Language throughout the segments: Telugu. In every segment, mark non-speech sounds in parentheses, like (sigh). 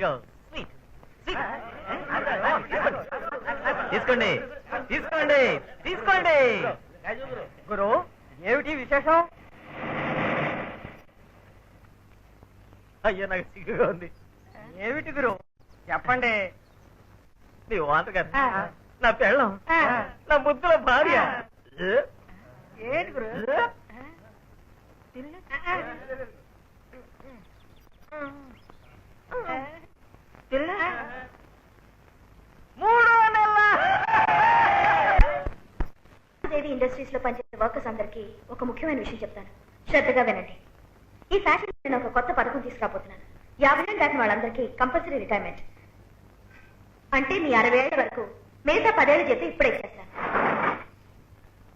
ఇదిగో తీసుకోండి తీసుకోండి తీసుకోండి గురు ఏమిటి విశేషం అయ్యో నాకు సిగ్గుగా ఉంది ఏమిటి గురు చెప్పండి నీ వాటర్ గారు నా పెళ్ళం నా ముద్దుల భార్య ఏంటి గురు మూడో నెల. దేవి ఇండస్ట్రీస్లో పనిచేసే వర్కర్స్ అందరికీ ఒక ముఖ్యమైన విషయం చెప్తాను. శ్రద్ధగా వినండి. ఈ ఫ్యాషన్ నేను ఒక కొత్త పథకం తీసుకురాబోతున్నాను. యాభై ఏళ్ళు దాటిన వాళ్ళందరికీ కంపల్సరీ రిటైర్మెంట్ అంటే మీ అరవై ఏళ్ళ వరకు మిగతా పదేళ్ళు చేతి ఇప్పుడే ఇచ్చేస్తాను.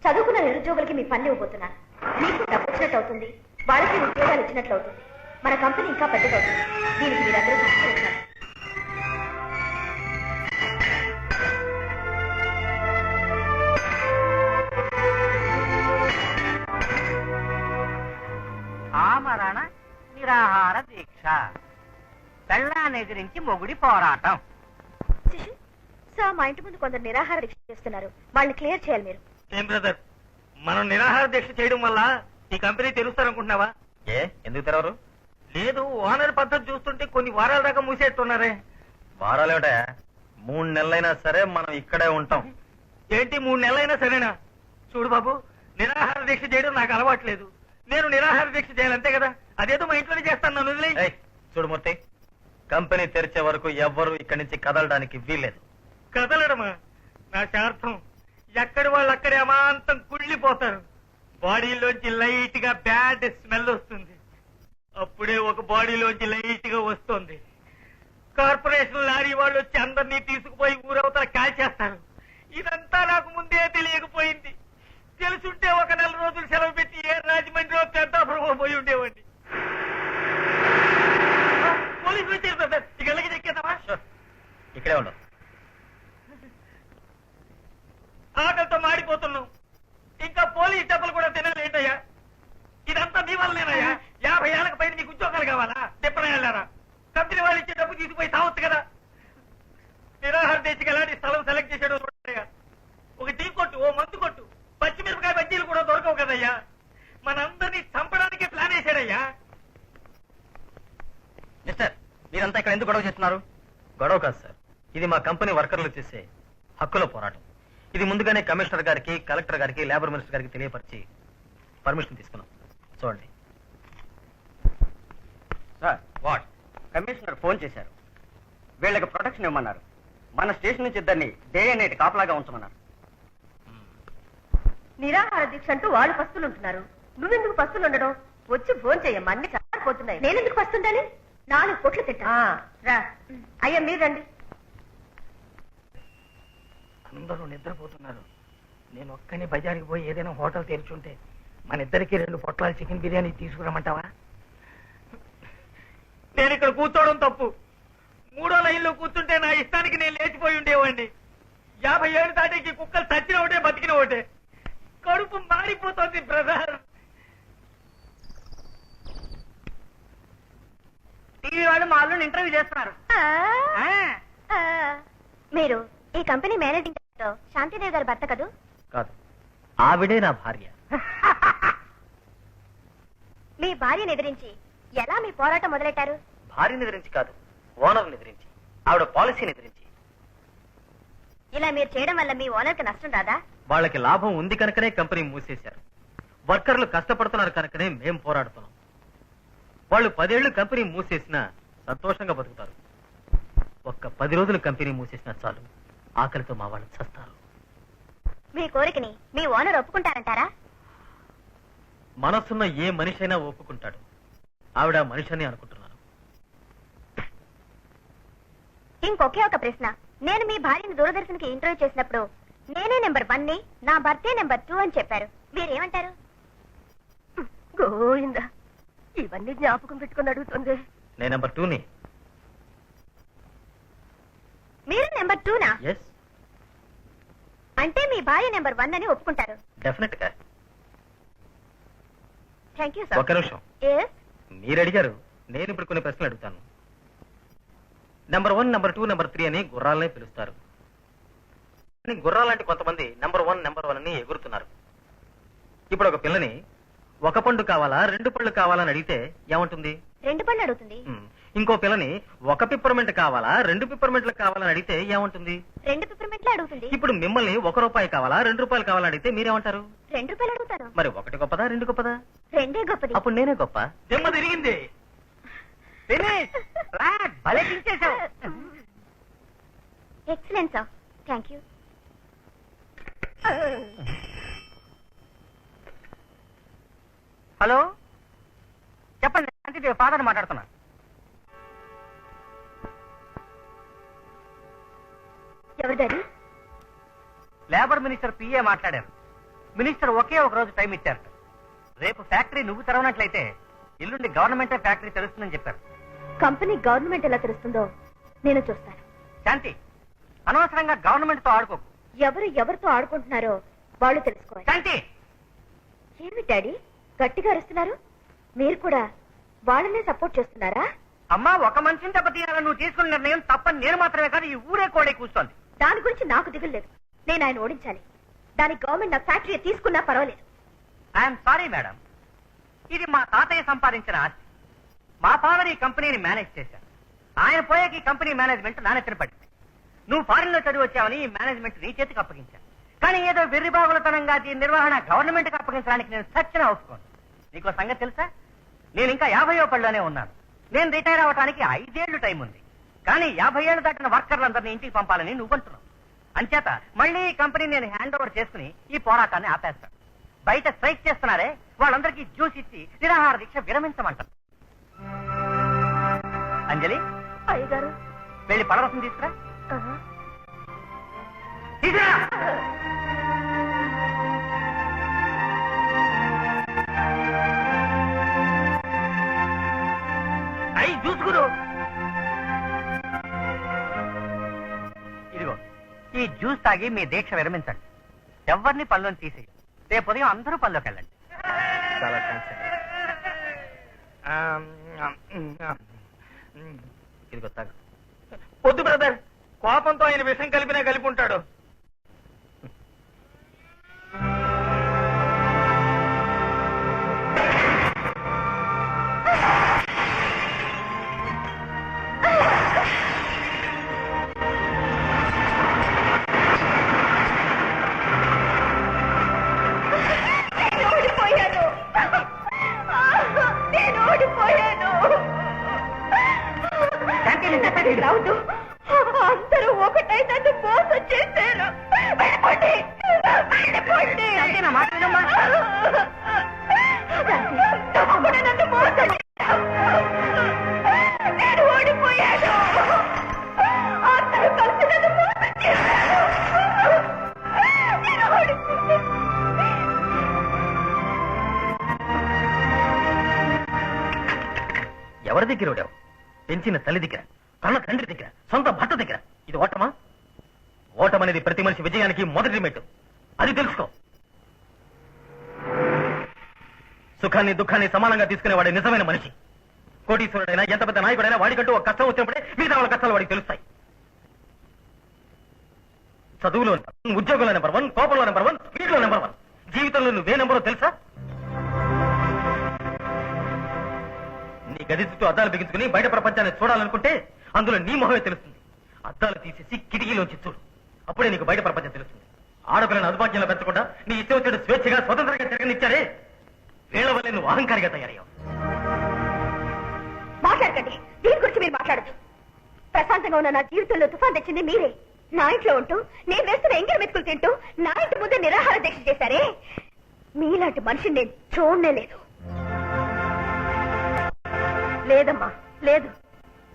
చదువుకున్న నిరుద్యోగులకి మీ పని ఇవ్వబోతున్నాను. మీకు డబ్బు వచ్చినట్టు అవుతుంది. వాళ్ళకి ఉద్యోగాలు ఇచ్చినట్లు అవుతుంది. మన కంపెనీ ఇంకా పెద్దదవుతుంది. దీనికి మీరందరూ పెళ్ళాన్ని ఎదిరించి మొగుడి పోరాటం. సార్ మా ఇంటి ముందు కొందరు నిరాహార దీక్ష చేస్తున్నారు. వాళ్ళని క్లియర్ చేయాలి మీరు. ఏం బ్రదర్? మనం నిరాహార దీక్ష చేయడం వల్ల ఈ కంపెనీ తెరుస్తారనుకుంటున్నావా? ఏ? ఎందుకు తెరవరు? లేదు ఓనర్ పద్ధతి చూస్తుంటే కొన్ని వారాల దాకా మూసేట్టున్నారే వారాలేమిటా మూడు నెలలైనా సరే మనం ఇక్కడే ఉంటాం. ఏంటి మూడు నెలలైనా సరేనా? చూడు బాబు నిరాహార దీక్ష చేయడం నాకు అలవాట్లేదు. నేను నిరాహార దీక్ష చేయాలి అంతే కదా? అదేదో మా ఇంట్లోనే చేస్తాను నన్ను వదిలేయ్. చూడు మూర్తి. కంపెనీ తెరిచే వరకు ఎవ్వరు ఇక్కడి నుంచి కదలడానికి వీల్లేదు. కదలడమా? నా శాస్త్రం. ఎక్కడి వాళ్ళు అక్కడే అమాంతం కుళ్ళిపోతారు. బాడీలోంచి లైట్గా బ్యాడ్ స్మెల్ వస్తుంది. అప్పుడే ఒక బాడీలోంచి లైట్గా వస్తుంది. కార్పొరేషన్ లారీ వాళ్ళు వచ్చి అందరినీ తీసుకుపోయి ఊరవతల కాల్చేస్తారు. ఇదంతా నాకు ముందే తెలియకపోయింది. తెలుసుంటే ఒక నెల రోజులు సెలవు పెట్టి ఏ రాజమండ్రిలో పెద్ద పోయి ఉండేవాడిని. పోలీసులు వచ్చారు ఇక్కడే ఉండవు ఆకలితో మాడిపోతున్నాం. ఇంకా పోలీస్ దెబ్బలు కూడా తినాలి ఏంటయ్యా? ఇదంతా మీ వల్లనేనయ్యా? యాభై ఏళ్ళకి పైన ఉద్యోగాలు కావాలా? తిప్పన వెళ్ళారా కంపెనీ వాళ్ళు ఇచ్చే డబ్బు తీసుకుపోయి తావచ్చు కదా. నిరాహార దేశకి ఎలాంటి స్థలం సెలెక్ట్ చేసాడో చూడయ్యా ఒక టీ కొట్టు ఓ మందు కొట్టు పచ్చిమిరపకాయ బజ్జీలు కూడా దొరకవు కదయ్యా. మనందరినీ చంపడానికి ప్లాన్ వేసాడయ్యా మీరంతా ఇక్కడ ఎందుకు గొడవ చేస్తున్నారు? గొడవ కాదు సార్. ఇది మా కంపెనీ వర్కర్లు చేసే హక్కుల పోరాటం. ఇది ముందుగానే కమిషనర్ గారికి కలెక్టర్ గారికి లేబర్ మినిస్టర్ గారికి తెలియపరిచి పర్మిషన్ తీసుకున్నాం. చూడండి. Sir what? కమిషనర్ ఫోన్ చేశారు. వీళ్ళకి ప్రొటెక్షన్ ఇవ్వమన్నారు. మన స్టేషన్ నుంచి ఇద్దరిని డే అండ్ నైట్ కాపలాగా ఉంచమన్నారు. నిరాహార దీక్ష అంటూ వాళ్ళు పస్తులు ఉంటున్నారు నువ్వెందుకు పస్తులు ఉండడం వచ్చి ఫోన్ చేయమ్మా అన్ని పోతున్నాయి నేనెందుకు పస్తుండాలి నాలుగు కోట్లు తిట్టా రా. అయ్యా మీరు రండి. అందరూ నిద్రపోతున్నారు. నేను ఒక్కని బజార్కి పోయి ఏదైనా హోటల్ తెరిచుంటే మన ఇద్దరికి రెండు పొట్లాల చికెన్ బిర్యానీ తీసుకురమ్మంటావా? నేను ఇక్కడ కూర్చోవడం తప్పు. మూడో లైన్లో కూర్చుంటే నా ఇష్టానికి నేను లేచిపోయి ఉండేవాడిని. యాభై ఏడు దాటికి కుక్కలు చచ్చిన ఒకటే బతికిన ఒకటే. కడుపు మారిపోతుంది బ్రదర్. టీవీ వాళ్ళు మా వాళ్ళు ఇంటర్వ్యూ చేస్తున్నారు. ఆ, ఆ, మీరు ఈ కంపెనీ మేనేజింగ్ డైరెక్టర్ శాంతిదేవి గారి భర్త కదూ? కాదు. ఆవిడే నా భార్య. (laughs) మీ భార్యను ఎదిరించి ఎలా మీ పోరాటం మొదలెట్టారు? భార్యని ఎదిరించి కాదు ఓనర్ని ఎదిరించి ఆవిడ పాలసీని ఎదిరించి. ఇలా మీరు చేయడం వల్ల మీ ఓనర్కి నష్టం రాదా? వాళ్ళకి లాభం ఉంది కనుకనే కంపెనీ మూసేశారు. వర్కర్లు కష్టపడుతున్నారు కనుకనే మేం పోరాడుతున్నాం. వాళ్ళు పదేళ్ళు కంపెనీ మూసేసినా సంతోషంగా బతుకుతారు. ఒక్క పది రోజులు కంపెనీ మూసేసినా చాలు. ఆకలితో మా వాళ్ళు చస్తారు. మీ కోరికని మీ ఓనర్ ఒప్పుకుంటారంటారా? మనసున్న ఏ మనిషి అయినా ఒప్పుకుంటాడు. ఆవిడ మనిషి అని అనుకుంటున్నాను ఇంకొకే ఒక ప్రశ్న. నేను మీ భార్యని దూరదర్శన్కి ఇంటర్వ్యూ చేసినప్పుడు నేనే నెంబర్ వన్ని నా భర్తే నెంబర్ టూ అని చెప్పారు. మీరేమంటారు గోవింద. ఇవన్నీ జ్ఞాపకం పెట్టుకుని అడుగుతుంది. నేను నెంబర్ టూని. మీరు నెంబర్ టూనా? ఎస్ అంటే మీ భార్య నెంబర్ వన్ అని ఒప్పుకుంటారు. డెఫినెట్గా థ్యాంక్ యూ ఒక్క సార్ నిమిషం. ఎస్ మీరు అడిగారు నేను ఇప్పుడు కొన్ని ప్రశ్నలు అడుగుతాను. Number one number two number three అని గుర్రాలనే పిలుస్తారు. కానీ గుర్రాలంటే కొంతమంది నెంబర్ వన్ నెంబర్ వన్ అని ఎగురుతున్నారు. ఇప్పుడు ఒక పిల్లని ఒక పండు కావాలా రెండు పళ్ళు కావాలని అడిగితే ఏమంటుంది? రెండు పళ్ళు అడుగుతుంది. ఉమ్. ఇంకో పిల్లని ఒక పిప్పర్మెంట్ కావాలా రెండు పిప్పర్మెంట్లు కావాలని అడిగితే ఏమంటుంది? రెండు పిప్పర్మెంట్లు అడుగుతుంది. ఇప్పుడు మిమ్మల్ని ఒక రూపాయి కావాలా రెండు రూపాయలు కావాలని అడిగితే మీరేమంటారు? రెండు రూపాయలు అడుగుతాను మరి ఒకటి గొప్పదా రెండు గొప్పదా? రెండే గొప్పది. అప్పుడు నేనే గొప్ప. దిమ్మ తిరిగింది. భలే సార్ థ్యాంక్ యూ హలో? చెప్పండి అంటే ఫాదర్ మాట్లాడుతున్నా. ఎవరు డాడీ? లేబర్ మినిస్టర్ పిఏ మాట్లాడారు. మినిస్టర్ ఒకే ఒక రోజు టైం ఇచ్చారు. రేపు ఫ్యాక్టరీ నువ్వు తెరవనట్లయితే ఎల్లుండి గవర్నమెంటే ఫ్యాక్టరీ తెరుస్తుందని చెప్పారు. కంపెనీ గవర్నమెంట్ ఎలా తెలుస్తుందో నేను చూస్తాను. శాంతి అనవసరంగా గవర్నమెంట్తో ఆడుకోకు. ఎవరు ఎవరితో ఆడుకుంటున్నారో వాళ్ళు తెలుసుకోవాలి. శాంతి! ఏమి డాడీ? గట్టిగా అరుస్తున్నారు? మీరు కూడా వాళ్ళనే సపోర్ట్ చేస్తున్నారా? అమ్మా ఒక మనిషిని దెబ్బతీయాలని నువ్వు తీసుకున్న నిర్ణయం తప్పని నేను మాత్రమే కాదు ఈ ఊరే కోడే కూర్చోంది దాని గురించి నాకు దిగులేదు నేను ఆయన ఓడించాలి. దానికి గవర్నమెంట్ నా ఫ్యాక్టరీ తీసుకున్నా పర్వాలేదు. ఐఎమ్ సారీ మేడం ఇది మా తాతయ్య సంపాదించిన ఆస్తి. మా ఫాదర్ ఈ కంపెనీని మేనేజ్ చేశారు. ఆయన పోయాక ఈ కంపెనీ మేనేజ్మెంట్ నా నెత్తిన పడింది. నువ్వు ఫారిన్లో చదివి వచ్చావని ఈ మేనేజ్మెంట్ నీ చేతికి అప్పగించాను కానీ ఏదో వెర్రి బాగులతనంగా దీని నిర్వహణ గవర్నమెంట్కి అప్పగించడానికి నేను సచ్చిన ఒప్పుకోను నీకు సంగతి తెలుసా? నేను ఇంకా యాభైయో పళ్ళలోనే ఉన్నాను. నేను రిటైర్ అవ్వడానికి ఐదేళ్ళు టైం ఉంది. కానీ యాభై ఏళ్ళు దాటిన వర్కర్లందరినీ ఇంటికి పంపాలని నువ్వు అంటున్నావు. అంచేత మళ్ళీ ఈ కంపెనీ నేను హ్యాండ్ ఓవర్ చేసుకుని ఈ పోరాటాన్ని ఆపేస్తాను. బయట స్ట్రైక్ చేస్తున్నారే వాళ్ళందరికీ జ్యూస్ ఇచ్చి నిరాహార దీక్ష విరమించమంటారు. అంజలి? అయ్యగారు. వెళ్ళి పడవసం తీసుకురా. తీసుకురా! చూసుకురు ఇదిగో ఈ జ్యూస్ తాగి మీ దీక్ష విరమించండి. ఎవరిని పనిలోని తీసేయి. రేపు ఉదయం అందరూ పనిలోకి వెళ్ళండి. చాలా థ్యాంక్స్ ఇదిగో తాగు. వద్దు బ్రదర్. కోపంతో ఆయన విషం కలిపి రావద్దు అందరూ ఒకటై నన్ను మోసం చేశారు. వెళ్ళిపోండి. వెళ్ళిపోండి. శాంతి, నా మాట వినమ్మా. శాంతి, నువ్వు కూడా నన్ను మోసం చేశావు. నేను ఓడిపోయాను. అందరూ కలిసి నన్ను మోసం చేశారు. నేను ఓడిపోయాను. ఎవరి దగ్గర పెంచిన తల్లి దగ్గర కన్న తండ్రి దగ్గర సొంత భర్త దగ్గర. ఇది ఓటమా? ఓటం అనేది ప్రతి మనిషి విజయానికి మొదటి మెట్టు అది తెలుసుకో. సుఖాన్ని దుఃఖాన్ని సమానంగా తీసుకునేవాడే నిజమైన మనిషి. కోటీశ్వరుడైనా ఎంత పెద్ద నాయకుడైనా వాడికంటూ ఒక కష్టం వచ్చినప్పుడే మిగతా వాళ్ళ కష్టాలు వాడికి తెలుస్తాయి. చదువులో ఉద్యోగంలో నెంబర్ వన్ కోపంలో నెంబర్ వన్ వీటిలో నెంబర్ వన్ జీవితంలో నువ్వే నెంబరో తెలుసా? నీ గది చుట్టూ అద్దాలు బిగించుకుని బయట ప్రపంచాన్ని చూడాలనుకుంటే అందులో నీ మొహమే తెలుస్తుంది. అద్దాలు తీసేసి కిటికీలోంచి చూడు. అప్పుడే నీకు బయట ప్రపంచం తెలుస్తుంది. ఆడపిల్లని అదుపాజ్యంలో పెంచకుండా నీ ఇష్టం వచ్చినట్టు స్వేచ్ఛగా స్వతంత్రంగా తిరగనిచ్చారే వీళ్ళ వల్లే నువ్వు అహంకారిగా తయారయ్యావు. మాట్లాడకండి. దీని గురించి మీరు మాట్లాడచ్చు. ప్రశాంతంగా ఉన్న నా జీవితంలో తుఫాన్ తెచ్చింది మీరే. నా ఇంట్లో ఉంటూ నేను వేస్తున్న ఎంగిర మెతుకులు తింటూ నా ఇంటి ముందే నిరాహార దీక్ష చేశారే. మీలాంటి మనిషిని నేను చూడనే లేదు. లేదమ్మా లేదు.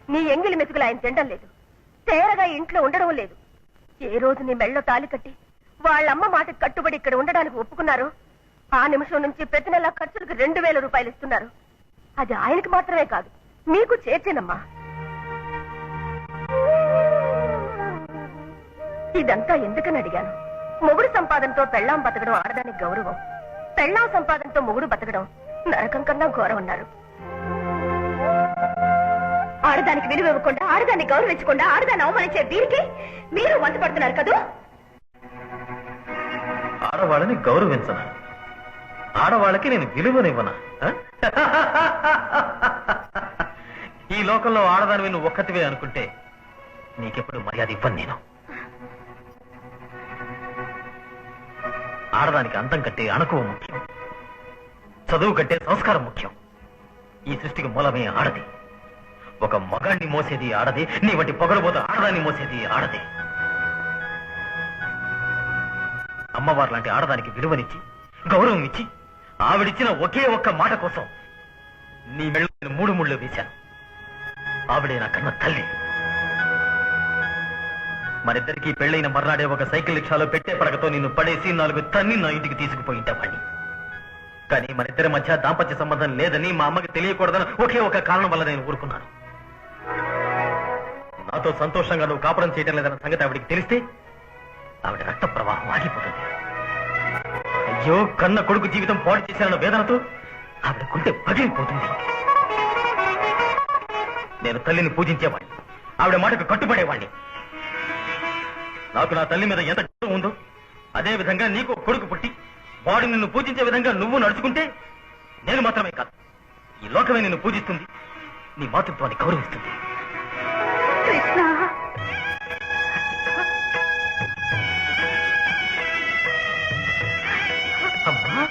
నీ ఎంగిలి మెతుకులు ఆయన తినడం లేదు. తేరగా ఇంట్లో ఉండడం లేదు. ఏ రోజు నీ మెళ్ళో తాలి కట్టి వాళ్ళమ్మ మాటకు కట్టుబడి ఇక్కడ ఉండడానికి ఒప్పుకున్నారు ఆ నిమిషం నుంచి ప్రతి నెల ఖర్చులకు రెండు వేల రూపాయలు ఇస్తున్నారు. అది ఆయనకి మాత్రమే కాదు మీకు చేర్చేనమ్మా. ఇదంతా ఎందుకని అడిగాను? మొగుడు సంపాదనతో పెళ్ళాం బతకడం ఆడదానికి గౌరవం. పెళ్ళాం సంపాదనతో మొగుడు బతకడం నరకం కన్నా ఘోరం అన్నారు. ఆడదానికి విలువ ఇవ్వకుండా ఆడదాన్ని గౌరవించకుండా ఆడదాన్ని అవమానించే వీరికి మీరు వంత పడుతున్నారు కదూ? ఆడవాళ్ళని గౌరవించనా? ఆడవాళ్ళకి నేను విలువనివ్వనా? ఈ లోకంలో ఆడదానివి నువ్వు ఒక్కటివే అనుకుంటే నీకెప్పుడు మర్యాద ఇవ్వను నేను. ఆడదానికి అందం కట్టే అణకువ ముఖ్యం. చదువు కట్టే సంస్కారం ముఖ్యం. ఈ సృష్టికి మూలమే ఆడది. ఒక మగాణ్ణి మోసేది ఆడది నీ వంటి పొగరబోతు ఆడదాన్ని మోసేది ఆడది. అమ్మవారు లాంటి ఆడదానికి విలువనిచ్చి గౌరవం ఇచ్చి ఆవిడిచ్చిన ఒకే ఒక్క మాట కోసం నీ మెళ్ళ నేను మూడు ముళ్ళు వేశాను. ఆవిడే నా కన్న తల్లి. మరిద్దరికీ పెళ్ళైన మర్నాడే ఒక సైకిల్ రిక్షాలో పెట్టే పడకతో నిన్ను పడేసి నాలుగు తన్ని నా ఇంటికి తీసుకుపోయింటావాణ్ణి కానీ మరిద్దరి మధ్య దాంపత్య సంబంధం లేదని మా అమ్మకి తెలియకూడదని ఒకే ఒక కారణం వల్ల నేను ఊరుకున్నాను. నాతో సంతోషంగా నువ్వు కాపురం చేయటం లేదన్న సంగతి ఆవిడికి తెలిస్తే ఆవిడ రక్త ప్రవాహం ఆగిపోతుంది. అయ్యో కన్న కొడుకు జీవితం పాడు చేశానన్న వేదనతో ఆవిడ గుండె పగిలిపోతుంది. నేను తల్లిని పూజించేవాడిని ఆవిడ మాటకు కట్టుబడేవాడిని నాకు నా తల్లి మీద ఎంత గౌరవం ఉందో అదే విధంగా నీకు కొడుకు పుట్టి వాడు నిన్ను పూజించే విధంగా నువ్వు నడుచుకుంటే నేను మాత్రమే కాదు ఈ లోకమే నిన్ను పూజిస్తుంది నీ మాతృత్వాన్ని గౌరవిస్తుంది. కృష్ణ. అమ్మా.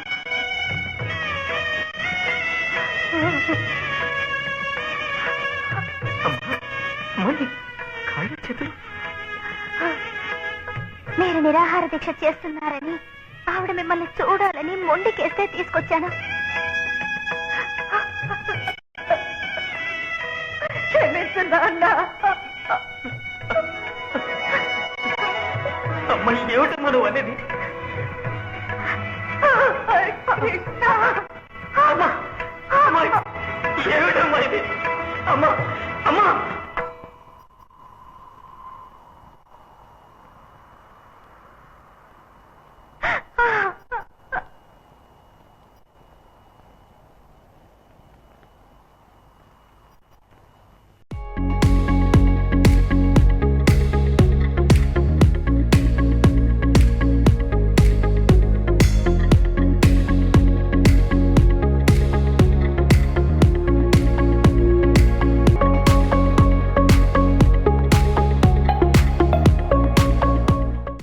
మీరు నిరాహార దీక్ష చేస్తున్నారని ఆవిడ మిమ్మల్ని చూడాలని మొండికేస్తే తీసుకొచ్చాను. క్షమిస్తున్నా ఏమిటమ్మా నువ్వు అనేది? అమ్మా! అమ్మా ఏమిటమ్మా ఇది? అమ్మా అమ్మా!